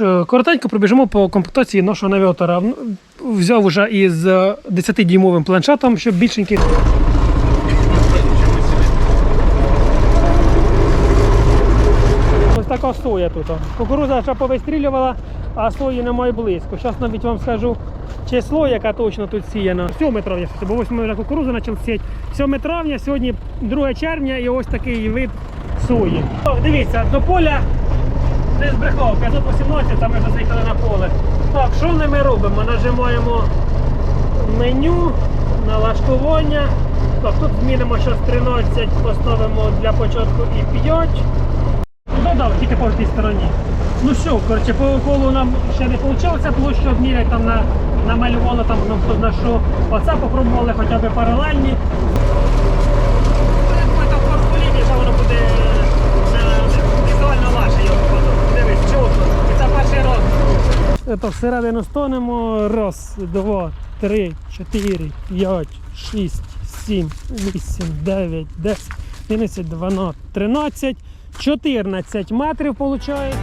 Е, Коротенько пробіжимо по комплектації нашого навігатора. Ну, Взяв уже із е, 10-дюймовим планшетом, щоб більшенький. Ось така соя тут. Кукуруза ще повистрілювала, а сої немає близько. Зараз навіть вам скажу число, яке точно тут сіяно. 7 травня, бо 8 вже кукуруза почав сіяти. 7 травня, сьогодні 2 червня і ось такий вид сої. Дивіться, до поля не збрехав, 518, там ми вже заїхали на поле. Так, що ми робимо? Нажимаємо меню, налаштування. Так, тут змінимо зараз 13, поставимо для початку і 5. Додав тільки по тій стороні. Ну що, коротше, по колу нам ще не вийшло площу обміряти, там на, намалювали там ну, зна що. Оце попробували хоча б паралельні. Ми там по поліні, що воно буде е, візуально лаше його потім. Дивись, чутно. Раз. Так, всередину стонемо. Раз, два, три, чотири, п'ять, шість, сім, вісім, дев'ять, десять, одинадцять, дванадцять, тринадцять, чотирнадцять метрів виходить.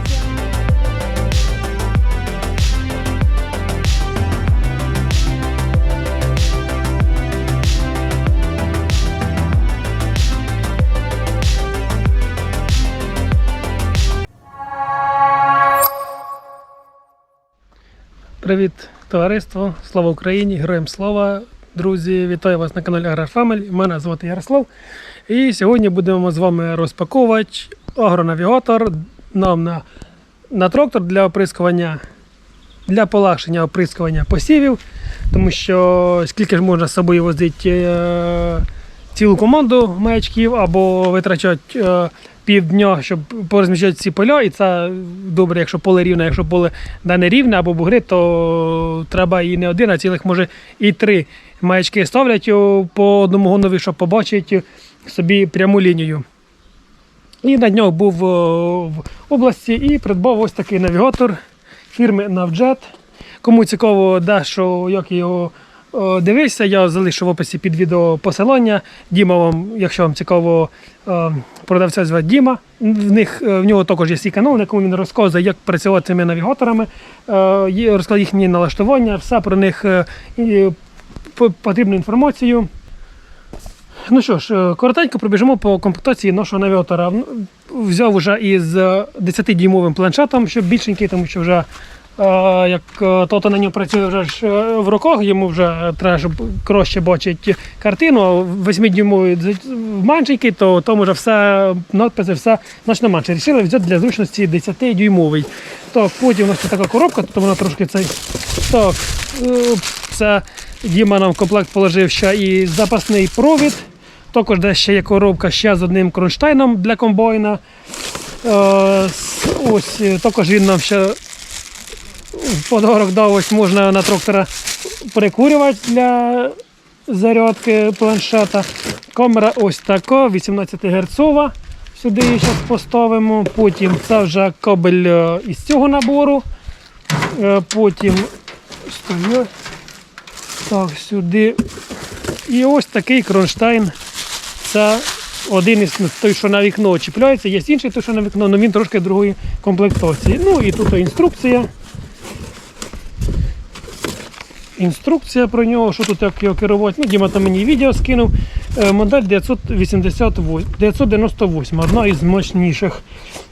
Привіт, товариство! Слава Україні! Героям слава! Друзі, вітаю вас на каналі Агrar Family. Мене звати Ярослав. І сьогодні будемо з вами розпаковувати агронавігатор нам на, на трактор для оприскування, для полегшення оприскування посівів. Тому що скільки ж можна з собою возити е, цілу команду маячків або витрачати е, півдня, щоб порозміщати ці поля. І це добре, якщо поле рівне, якщо поле да, не рівне або бугри, то треба і не один, а цілих може і три маячки ставлять по одному гонові, щоб побачити собі пряму лінію. І на нього був в області і придбав ось такий навігатор фірми Navjet. Кому цікаво, де що, як його о, дивився, я залишу в описі під відео посилання. Діма вам, якщо вам цікаво, продавця звати Діма. В них е, в нього також є свій канал, на якому він розказує, як працювати цими навігаторами, е, розказує їхні налаштування, все про них е, потрібну інформацію. Ну що ж, е, коротенько пробіжимо по комплектації нашого навігатора. Ну, Взяв вже із е, 10-дюймовим планшетом, щоб більшенький, тому що вже е, як е, тото на ньому працює вже ж е, в руках, йому вже треба, щоб краще бачити картину. а 8-дюймовий меншенький, то тому вже все надписи, все значно менше. Рішили взяти для зручності 10-дюймовий. Так, потім у нас така коробка, то вона трошки цей. Так, е, це Діма нам в комплект положив ще і запасний провід. Також де ще є коробка ще з одним кронштейном для комбайна. Е, ось е, також він нам ще подарок дав, ось можна на трактора прикурювати для зарядки планшета. Камера ось така, 18 герцова. Сюди її зараз поставимо. Потім це вже кабель е, із цього набору. Е, Потім. Так, сюди. І ось такий кронштейн. Це один із ну, той, що на вікно чіпляється, є інший, той, що на вікно, але він трошки другої комплектації. Ну і тут інструкція. Інструкція про нього, що тут як його керувати. Ну, Діма там мені відео скинув. Е, Модель 988, 998, одна із мощніших.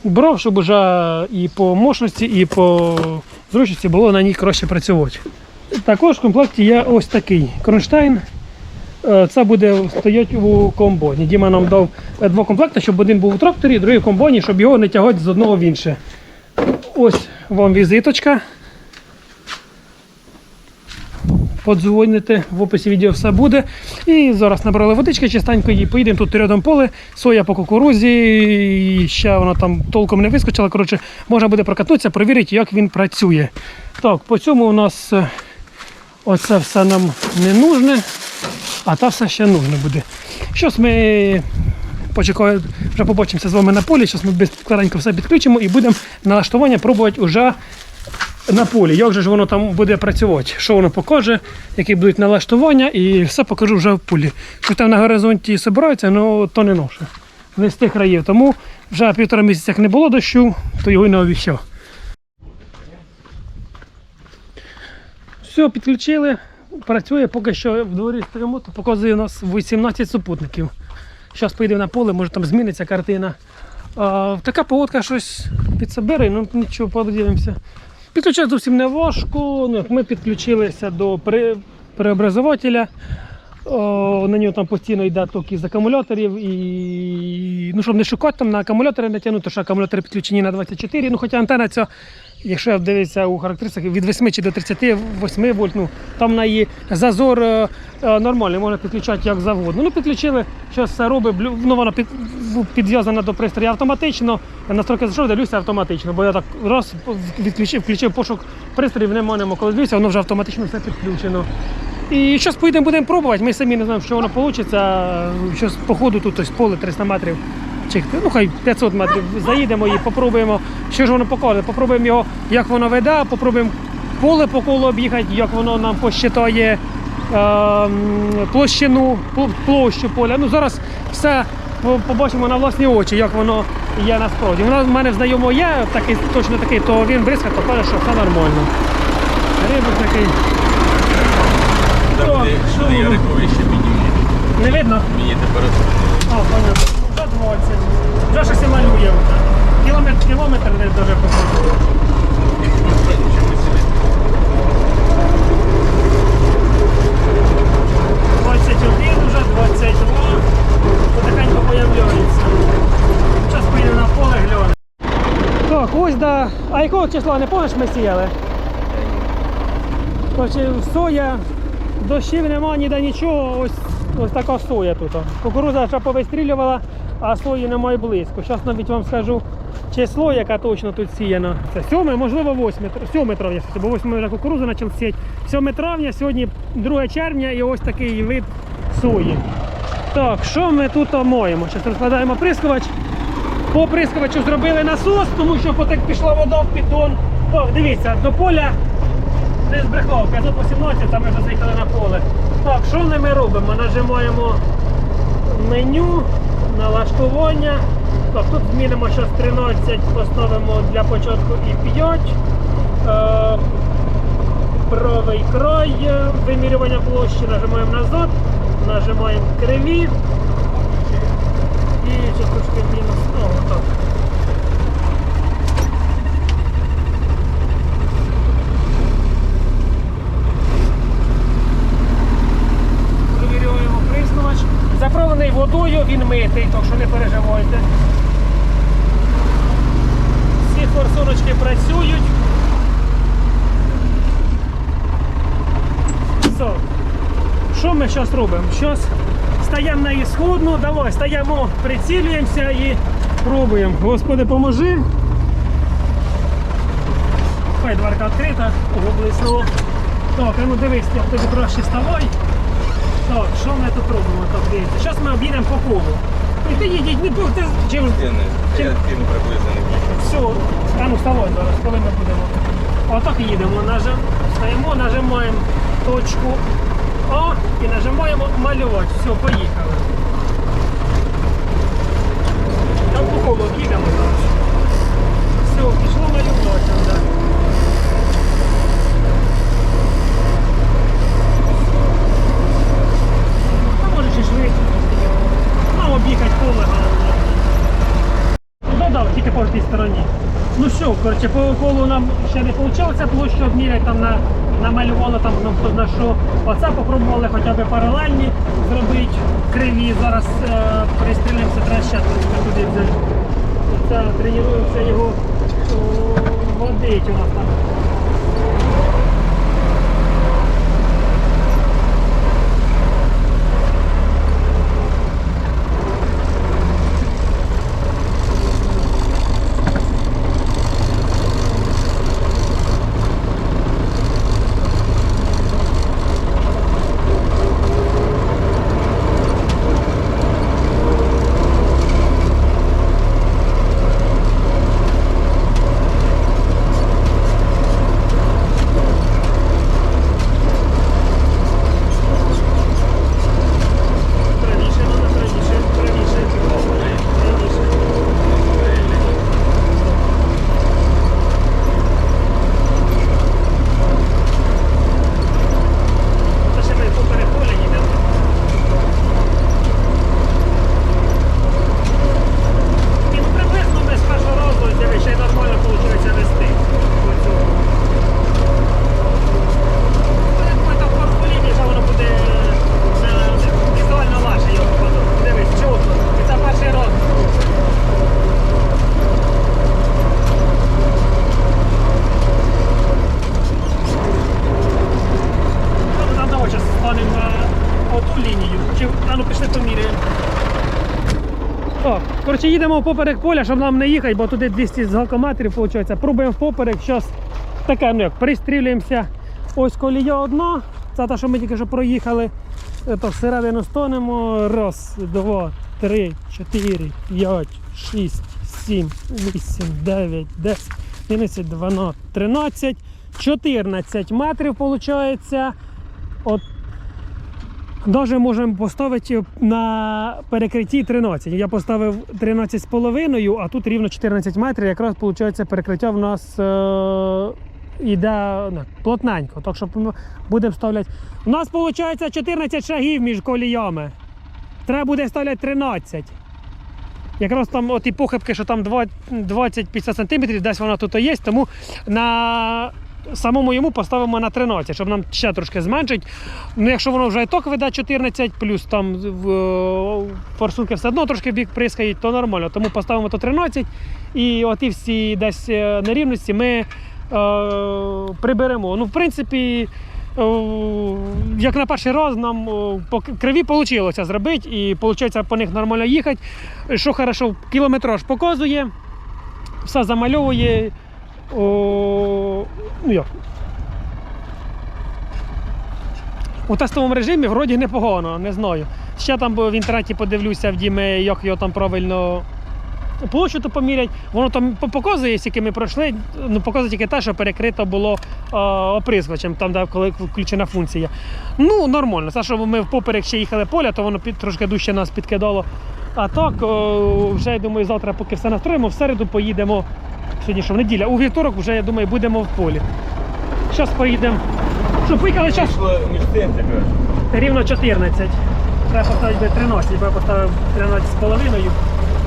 Брав, щоб уже і по мощності, і по зручності було на ній краще працювати. Також в комплекті є ось такий кронштейн. Е, Це буде стояти у комбоні. Діма нам дав два комплекти, щоб один був у тракторі, другий в комбоні, щоб його не тягати з одного в інше. Ось вам візиточка. Подзвоните, в описі відео все буде. І зараз набрали водички чистенької, поїдемо тут рядом поле, соя по кукурузі, і ще вона там толком не вискочила. Коротше, можна буде прокатнутися, перевірити, як він працює. Так, по цьому у нас е, оце все нам не нужне, а та все ще нужне буде. Щось ми почекаю, вже побачимося з вами на полі. Зараз ми складенько все підключимо і будемо налаштування пробувати вже на полі. Як же ж воно там буде працювати? Що воно покаже, які будуть налаштування, і все покажу вже в полі. Що там на горизонті збирається, ну то не ноше. Не з тих країв. Тому вже півтора місяця не було дощу, то його й не обіщав. Все, підключили. Працює, поки що в дворі стоїмо, то показує у нас 18 супутників. Зараз поїдемо на поле, може там зміниться картина. А, така погодка щось підсобере, ну нічого, подивимося. Підключати зовсім не важко. Ну, ми підключилися до преобразователя. На нього там постійно йде ток із акумуляторів і ну, щоб не шукати там на акумулятори натягнути, що акумулятори підключені на 24. Ну, хоча антенна ця, якщо дивитися у характеристиках від 8 чи до 38 вольт, ну, там на її зазор е, е, нормальний, можна підключати як завгодно. Ну, підключили, що все робить, ну, вона під, в- підв'язана до пристрою автоматично. Настройки зайшов, дивлюся автоматично, бо я так раз відключив, включив пошук пристроїв, нема, нема. Коли дивлюся, воно вже автоматично все підключено. І зараз поїдемо, будемо пробувати. Ми самі не знаємо, що воно вийде. Щось по ходу тут ось поле 300 метрів. Чи ну хай 500 метрів заїдемо і попробуємо, що ж воно покаже. Попробуємо його, як воно веде, попробуємо поле по колу об'їхати, як воно нам посчитає е, площину, площу поля. Ну зараз все побачимо на власні очі, як воно є насправді. В мене в знайомого є такий, точно такий, то він бризкає, то каже, що все нормально. Рибок такий. Та Що? Не видно? Мені температуру. А, понятно. 20. Вже щось малює. вже. Кілометр, кілометр десь дуже походу. 21 вже, 22. Потихеньку появляється. Зараз поїдемо на поле гляне. Так, ось да. А якого числа не помниш ми сіяли? Короче, соя, дощів нема, ніде нічого, ось, ось така соя тут. Кукуруза ще повистрілювала, а сої немає близько. Зараз навіть вам скажу число, яке точно тут сіяно. Це 7, можливо 8, 7 травня, бо 8 вже кукурузу почав сіяти. 7 травня, сьогодні 2 червня і ось такий вид сої. Так, що ми тут маємо? Зараз розкладаємо прискувач. По прискувачу зробили насос, тому що потек пішла вода в піддон. Так, дивіться, до поля не збрехав, 518, там ми вже заїхали на поле. Так, що ми робимо? Нажимаємо меню, налаштування. Тобто тут змінимо зараз 13, поставимо для початку і 5. Е, правий край, е, вимірювання площі, нажимаємо назад, нажимаємо криві. І часточки мінус. О, так. Заправлений водою, він митий, так що не переживайте. Всі форсуночки працюють. Все. Що ми зараз робимо? Зараз стаємо на ісходну, давай, стаємо, прицілюємося і пробуємо. Господи, поможи. Хай дверка відкрита, облиснуло. Так, а ну дивись, тобі краще ставай. Так, що ми тут робимо? Так, дивіться. Зараз ми об'їдемо по колу. Ти їдіть, не був, ти чим Я не я кину приблизно не більше. все, а ну вставай зараз, коли ми будемо. Отак їдемо. Нажим, стаємо, нажимаємо точку А і нажимаємо малювати. Все, поїхали. Там по колу їдемо зараз. Все, пішло малювати. Да. А може чи швидше. Нам об'їхати поле головне. Додав тільки по тій стороні. Ну що, коротше, по колу нам ще не вийшло площу обміряти, там на, намалювали там ну, зна що. Оце попробували хоча б паралельні зробити криві. Зараз е, пристрілимося, треба ще туди взяти. Це тренуємося його водить у нас там. А ну, пішли поміряємо. О, коротше, їдемо в поперек поля, щоб нам не їхати, бо туди 200 з галкоматерів виходить. Пробуємо впоперек. зараз таке, ну як пристрілюємося. Ось колія одна, це те, що ми тільки що проїхали, то всередину стонемо. Раз, два, три, чотири, п'ять, шість, сім, вісім, дев'ять, десять, одинадцять, дванадцять, тринадцять, чотирнадцять метрів виходить. От Даже можемо поставити на перекритті 13. Я поставив 13,5, а тут рівно 14 метрів. Якраз виходить перекриття в нас е, ну, плотненько. Так що будемо ставляти. У нас виходить 14 шагів між коліями. Треба буде ставляти 13. Якраз там оті похибки, що там 20-50 см, десь вона тут є, тому на самому йому поставимо на 13, щоб нам ще трошки зменшить. Ну, якщо воно вже і ток веде 14, плюс там е, форсунки все одно трошки бік прискають, то нормально. Тому поставимо то 13 і оті всі десь е, нерівності ми е, приберемо. Ну, в принципі, е, як на перший раз нам по криві вийшло зробити, і виходить по них нормально їхати. Що хорошо, кілометраж показує, все замальовує. О, ну як? У тестовому режимі вроді непогано, не знаю. Ще там в інтернеті подивлюся в Діми, як його там правильно площу то помірять. Воно там показує, скільки ми пройшли, ну показує тільки те, що перекрито було е, оприскувачем, там, де коли включена функція. Ну, нормально. Це, що ми впоперек ще їхали поля, то воно під, трошки дужче нас підкидало. А так, о, вже я думаю, завтра, поки все настроїмо, в середу поїдемо. Сьогодні що в неділя. У вівторок вже, я думаю, будемо в полі. Зараз поїдемо. Що, поїхали час рівно 14. Треба поставити би 13, бо я поставив 13 з половиною.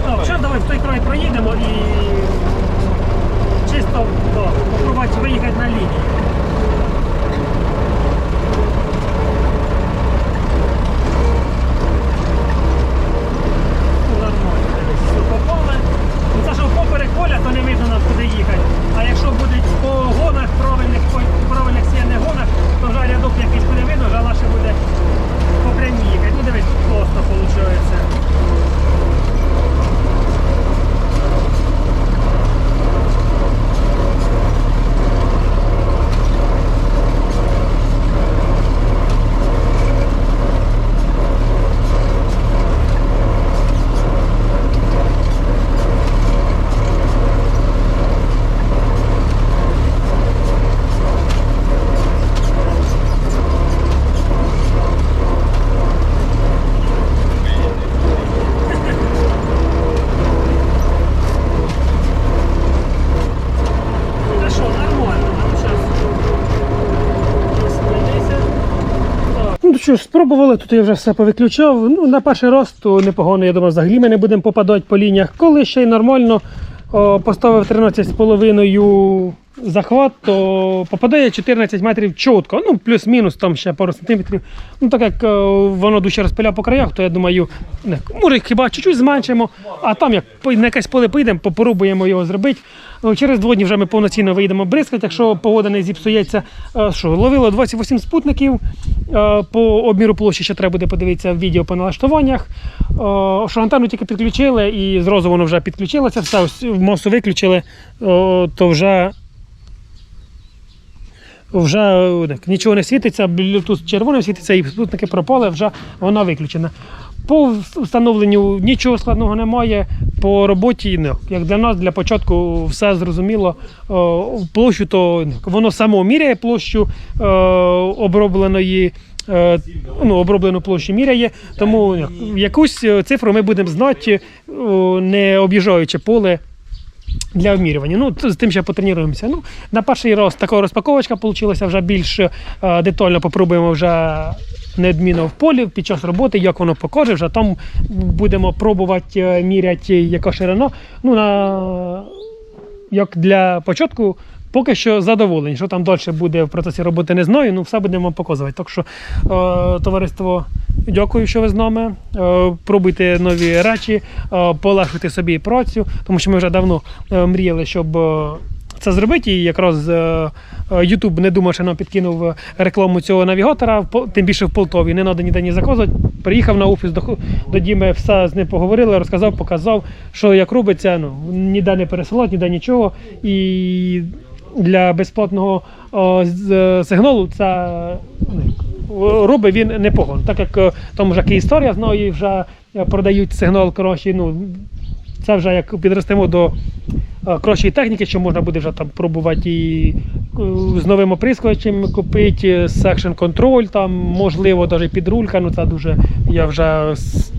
Ну, Зараз давай в той край проїдемо і чисто да, попробувати виїхати на лінію. Ну, Нормально, дивись, все попали. Ну, Це що поперек поля, то не видно нам куди їхати. А якщо будуть по гонах, правильних, по правильних сіяних гонах, то вже рядок якийсь буде видно, вже наше буде по прямій їхати. Ну дивись, просто виходить. Та що, нормально, нам зараз. Ну то що, ж, спробували, тут я вже все повиключав. Ну, на перший раз то непогано, я думаю, взагалі ми не будемо попадати по лініях. Коли ще й нормально о, поставив 13,5 захват, то попадає 14 метрів чітко. Ну, плюс-мінус там ще пару сантиметрів. Ну, так як е, воно дужче розпиляє по краях, то я думаю, не, може хіба чуть-чуть зменшимо, а там як на якесь поле поїдемо, попробуємо його зробити. Ну, Через два дні вже ми повноцінно вийдемо бризкати, якщо погода не зіпсується. Е, Що, ловило 28 спутників. Е, По обміру площі ще треба буде подивитися відео по налаштуваннях. Е, Що антенну тільки підключили і зразу воно вже підключилося. Все, ось мосту виключили, е, то вже. Вже так, нічого не світиться, Bluetooth червоним світиться, і спутники пропали, вже вона виключена. По встановленню нічого складного немає. По роботі, ну, як для нас, для початку все зрозуміло. Площу то ну, воно само міряє площу е, обробленої. е, Ну, оброблену площу міряє, тому ну, якусь е, цифру ми будемо знати, не об'їжджаючи поле для вмірювання. Ну, з тим ще потренуємося. Ну, на перший раз така розпаковочка вийшла вже більш е, детально попробуємо вже неодмінно в полі під час роботи, як воно покаже, вже там будемо пробувати е, міряти, яка ширина. Ну, на, як для початку. Поки що задоволені, що там далі буде в процесі роботи, не знаю. Ну, все будемо показувати. Так що, е, товариство, дякую, що ви з нами. Е, пробуйте нові речі, е, полегшуйте собі працю, тому що ми вже давно е, мріяли, щоб е, це зробити. І якраз е, YouTube не думав, що нам підкинув рекламу цього навігатора, тим більше в Полтові. Не треба ніде ні заказувати. Приїхав на офіс до, до Діми, все з ним поговорили, розказав, показав, що як робиться. Ну, ніде не пересилати, ніде нічого. І для безплатного о, з- сигналу це ну, робить він непогано. Так як е, там вже історія знаю, і вже е, продають сигнал коротше, ну, це вже як підростемо до е, кращої техніки, що можна буде вже там пробувати і е, з новим оприскувачем купити, е, section control, там, можливо, навіть підрулька, ну це дуже, я вже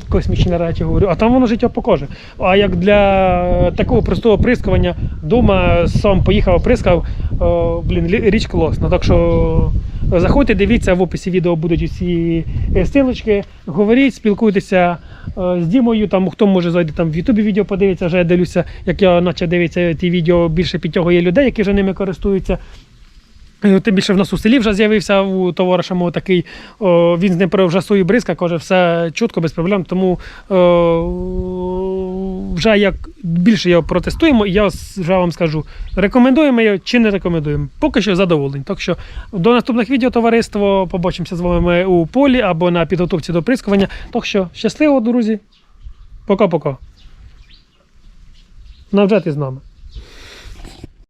космічні речі говорю, а там воно життя покаже. А як для такого простого оприскування, дома сам поїхав, оприскав, блін, річ класна. Так що заходьте, дивіться, в описі відео будуть усі е, силочки, говоріть, спілкуйтеся е, з Дімою, там хто може зайде там в Ютубі відео подивитися, вже я дивлюся, як я наче дивиться ті відео, більше підтягує людей, які вже ними користуються. Е, Тим більше в нас у селі вже з'явився у товариша мого такий, о, він з ним вже свою бризка, каже, все чітко, без проблем. Тому о, вже як більше його протестуємо, і я вже вам скажу, рекомендуємо його чи не рекомендуємо. Поки що задоволені. Так що до наступних відео, товариство. Побачимося з вами у полі або на підготовці до прискування. Так що щасливо, друзі. Пока-пока. Навжати з нами.